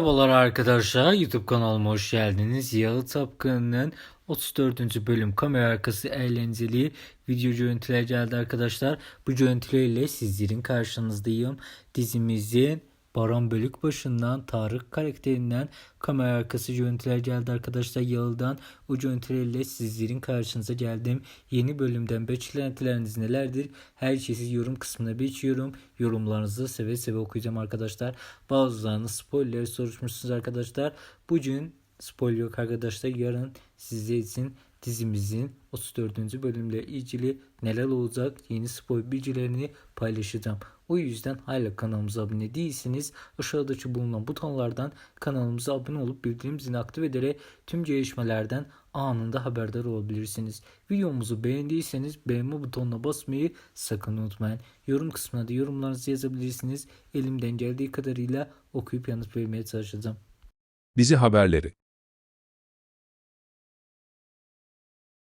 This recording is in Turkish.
Merhabalar arkadaşlar YouTube kanalıma hoş geldiniz. Yalı Tapkın'ın 34. bölüm kamera arkası eğlenceli video görüntüler geldi arkadaşlar. Bu görüntülerle sizlerin karşınızdayım. Dizimizin Baran Bölükbaşı'ndan Tarık karakterinden kamera arkası görüntüler geldi arkadaşlar. Yalı'dan o görüntülerle sizlerin karşınıza geldim. Yeni bölümden beklentileriniz nelerdir? Her şeyi siz yorum kısmına bekliyorum. Yorumlarınızı seve seve okuyacağım arkadaşlar. Bazılarınız spoiler soruşmuşsunuz arkadaşlar. Bugün spoiler yok arkadaşlar. Yarın sizler için dizimizin 34. bölümle ilgili neler olacak yeni spoiler bilgilerini paylaşacağım. O yüzden hala kanalımıza abone değilseniz aşağıdaki bulunan butonlardan kanalımıza abone olup bildirim zilini aktif ederek tüm gelişmelerden anında haberdar olabilirsiniz. Videomuzu beğendiyseniz beğenme butonuna basmayı sakın unutmayın. Yorum kısmına da yorumlarınızı yazabilirsiniz. Elimden geldiği kadarıyla okuyup yanıt vermeye çalışacağım. Dizi haberleri